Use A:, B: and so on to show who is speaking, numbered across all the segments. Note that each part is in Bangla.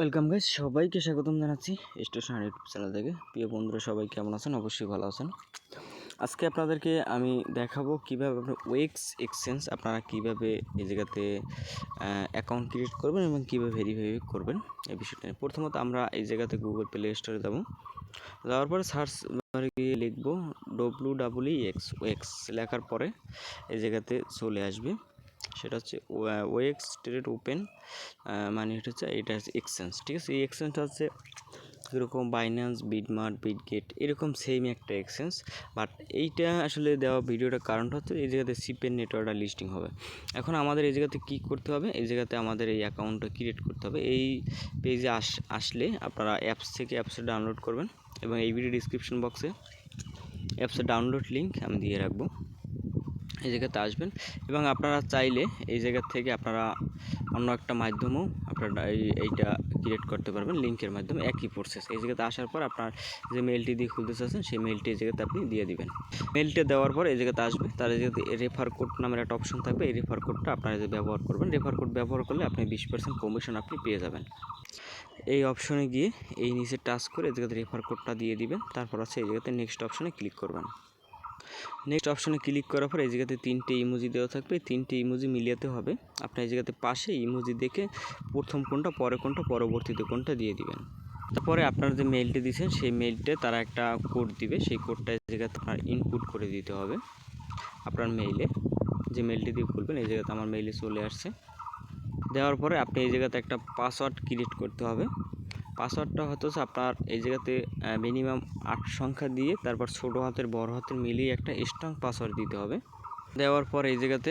A: ওয়েলকাম গাইজ সবাইকে স্বাগতম জানাচ্ছি স্টেশন ইউটিউব চ্যানেল থেকে। প্রিয় বন্ধুরা, সবাই কেমন আছেন? অবশ্যই ভালো আছেন। আজকে আপনাদেরকে আমি দেখাবো কীভাবে আপনার ওয়েক্স এক্সচেঞ্জ আপনারা কীভাবে এই জায়গাতে অ্যাকাউন্ট ক্রিয়েট করবেন এবং কীভাবে ভেরিফাই করবেন এই বিষয়টা নিয়ে। প্রথমত আমরা এই জায়গাতে গুগল প্লে স্টোরে যাব। যাওয়ার পরে সার্চ গিয়ে লিখব ডব্লু ডাবল এক্স ওয়েক্স লেখার পরে এই জায়গাতে চলে আসবে। সেটা হচ্ছে ওয়েক্স ট্রেড ওপেন মানে এটা হচ্ছে এটা হচ্ছে এক্সচেঞ্জ, ঠিক আছে? এই এক্সচেঞ্জটা হচ্ছে যেরকম বাইন্যান্স বিটমার্ট বিটগেট এরকম সেম একটা এক্সচেঞ্জ বাট এইটা আসলে দেওয়া ভিডিওটার কারণটা হচ্ছে এই জায়গাতে সিপের নেটওয়ার্কটা লিস্টিং হবে। এখন আমাদের এই জায়গাতে কী করতে হবে? এই জায়গাতে আমাদের এই অ্যাকাউন্টটা ক্রিয়েট করতে হবে। এই পেজে আস, আসলে আপনারা অ্যাপস থেকে অ্যাপসটা ডাউনলোড করবেন এবং এই ভিডিও ডিসক্রিপশন বক্সে অ্যাপসের ডাউনলোড লিঙ্ক আমি দিয়ে রাখব। এই জায়গাতে আসবেন এবং আপনারা চাইলে এই জায়গা থেকে আপনারা অন্য একটা মাধ্যমেও আপনারা এই, এইটা ক্রিয়েট করতে পারবেন লিঙ্কের মাধ্যমে একই প্রসেস এই জায়গাতে আসার পর আপনার যে মেলটি দিয়ে খুলতে চাচ্ছেন, সেই মেলটি এই জায়গাতে আপনি দিয়ে দিবেন। মেলটা দেওয়ার পর এই জায়গাতে আসবে, তার এই জায়গাতে রেফার কোড নামের একটা অপশন থাকবে। এই রেফার কোডটা আপনারা যে ব্যবহার করবেন রেফার কোড ব্যবহার করলে আপনি বিশ পার্সেন্ট কমিশন আপনি পেয়ে যাবেন। এই অপশনে গিয়ে এই নিচে টাচ করে এই জায়গাতে রেফার কোডটা দিয়ে দিবেন, তারপর আছে এই জায়গাতে নেক্সট অপশনে ক্লিক করবেন। নেক্সট অপশনে ক্লিক করার পর এই জায়গাতে তিনটে ইমোজি দেওয়া থাকবে। তিনটে ইমোজি মিলিয়াতে হবে। আপনার এই জায়গাতে পাশে ইমোজি দেখে প্রথম কোনটা পরে কোনটা, পরবর্তীতে কোনটা দিয়ে দিবেন। তারপরে আপনার যে মেলটি দিয়েছেন, সেই মেলটে তারা একটা কোড দিবে। সেই কোডটা এই জায়গাতে আপনার ইনপুট করে দিতে হবে আপনার মেইলে যে মেলটি দিয়ে খুলবেন, এই জায়গাতে আমার মেইলে চলে আসছে। দেওয়ার পরে আপনি এই জায়গাতে একটা পাসওয়ার্ড ক্রিয়েট করতে হবে। পাসওয়ার্ডটা হয়তো আপনার এই জায়গাতে মিনিমাম আট সংখ্যা দিয়ে তারপর ছোটো হাতের, বড় হাতের মিলিয়ে একটা স্ট্রং পাসওয়ার্ড দিতে হবে। দেওয়ার পর এই জায়গাতে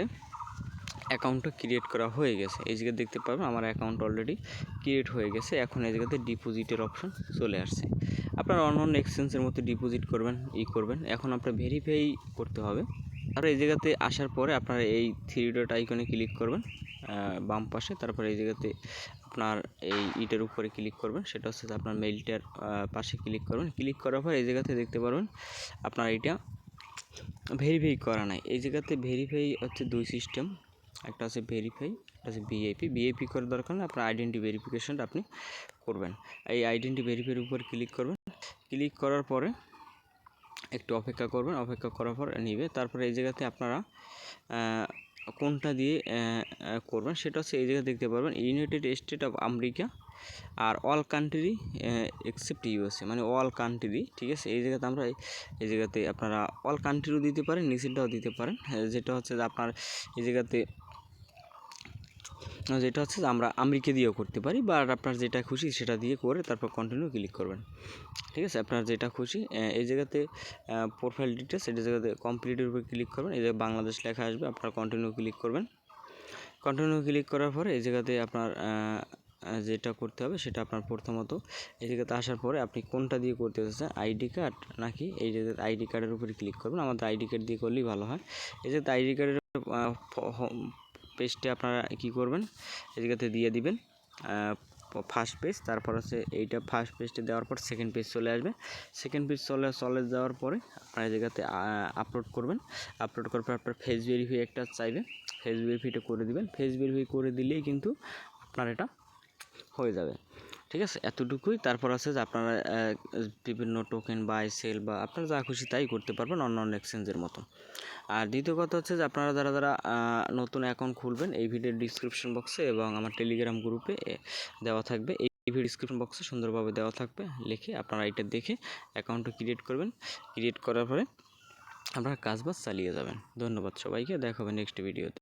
A: অ্যাকাউন্টটা ক্রিয়েট করা হয়ে গেছে। এই জায়গায় দেখতে পাবেন আমার অ্যাকাউন্ট অলরেডি ক্রিয়েট হয়ে গেছে। এখন এই জায়গাতে ডিপোজিটের অপশন চলে আসছে। আপনারা অন্য অন্য এক্সচেঞ্জের মতো ডিপোজিট করবেন, ই করবেন। এখন আপনার ভেরিফাই করতে হবে। আর এই জায়গাতে আসার পরে আপনারা এই থ্রি ডট আইকনে ক্লিক করবেন। বাম পাশে, তারপরে এই জায়গাতে আপনার এই ইটের উপরে ক্লিক করবেন, সেটা হচ্ছে আপনার মেইলটার পাশে ক্লিক করবেন। ক্লিক করার পর এই জায়গাতে দেখতে পারবেন আপনার এটা ভেরিফাই করা নাই। এই জায়গাতে ভেরিফাই হচ্ছে দুই সিস্টেম একটা আছে ভেরিফাই একটা আছে ভিআইপি ভিআইপি করার দরকার নেই, আপনার আইডেন্টি ভেরিফিকেশনটা আপনি করবেন। এই আইডেন্টি ভেরিফাইয়ের উপর ক্লিক করবেন। ক্লিক করার পরে একটু অপেক্ষা করবেন, অপেক্ষা করার পর নিবে। তারপরে এই জায়গাতে আপনারা কোনটা দিয়ে করবেন সেটা হচ্ছে এই জায়গায় দেখতে পারবেন ইউনাইটেড স্টেট অফ আমেরিকা আর অল কান্ট্রি এক্সেপ্ট ইউএসএ মানে অল কান্ট্রি ঠিক আছে? এই জায়গাতে আমরা, এই জায়গাতে আপনারা অল কান্ট্রিও দিতে পারেন নিচেরটাও দিতে পারেন। যেটা হচ্ছে আপনার এই জায়গাতে যেটা হচ্ছে আমরা আমেরিকা দিয়েও করতে পারি, বা আপনার যেটা খুশি সেটা দিয়ে করে তারপর কন্টিনিউ ক্লিক করবেন। ঠিক আছে? আপনার যেটা খুশি এই জায়গাতে প্রোফাইল ডিটেলস এটা জায়গাতে কমপ্লিটের উপর ক্লিক করবেন। এই জায়গায় বাংলাদেশ লেখা আসবে, আপনার কন্টিনিউ ক্লিক করবেন। কন্টিনিউ ক্লিক করার পরে এই জায়গাতে আপনার যেটা করতে হবে সেটা আপনার প্রথমত এই জায়গাতে আসার পরে আপনি কোনটা দিয়ে করতে চাচ্ছেন আইডি কার্ড নাকি এই জায়গাতে আইডি কার্ডের উপরে ক্লিক করবেন। আমাদের আইডি কার্ড দিয়ে করলেই ভালো হয়। এই জায়গাতে আইডি কার্ডের পেজটা আপনারা কি করবেন? জায়গাতে দিয়ে দিবেন ফার্স্ট পেজ তারপর হচ্ছে এইটা ফার্স্ট পেজটা দেওয়ার পর সেকেন্ড পেজ চলে আসবে। সেকেন্ড পেজ চলে চলে যাওয়ার পরে আপনারা এই জায়গাতে আপলোড করবেন। আপলোড করার পর আপনার ফেস ভেরিফাই একটা চাইবে। ফেস ভেরিফাইটা করে দিবেন। ফেস ভেরিফাই করে দিলেই কিন্তু আপনার এটা হয়ে যাবে। ঠিক আছে? এতটুকুই। তারপর আছে যে আপনারা বিভিন্ন টোকেন বাই সেল বা আপনারা যা খুশি তাই করতে পারবেন অন্য অন্য এক্সচেঞ্জের মতো। আর দ্বিতীয় কথা হচ্ছে যে আপনারা যারা যারা নতুন অ্যাকাউন্ট খুলবেন, এই ভিডিওর ডিসক্রিপশন বক্সে এবং আমার টেলিগ্রাম গ্রুপে দেওয়া থাকবে। এই ভিডিও ডিসক্রিপশন বক্সে সুন্দরভাবে দেওয়া থাকবে। লিখে আপনারা এটা দেখে অ্যাকাউন্টটা ক্রিয়েট করবেন। ক্রিয়েট করার পরে আপনারা কাজবাজ চালিয়ে যাবেন। ধন্যবাদ সবাইকে। দেখাবেন নেক্সট ভিডিওতে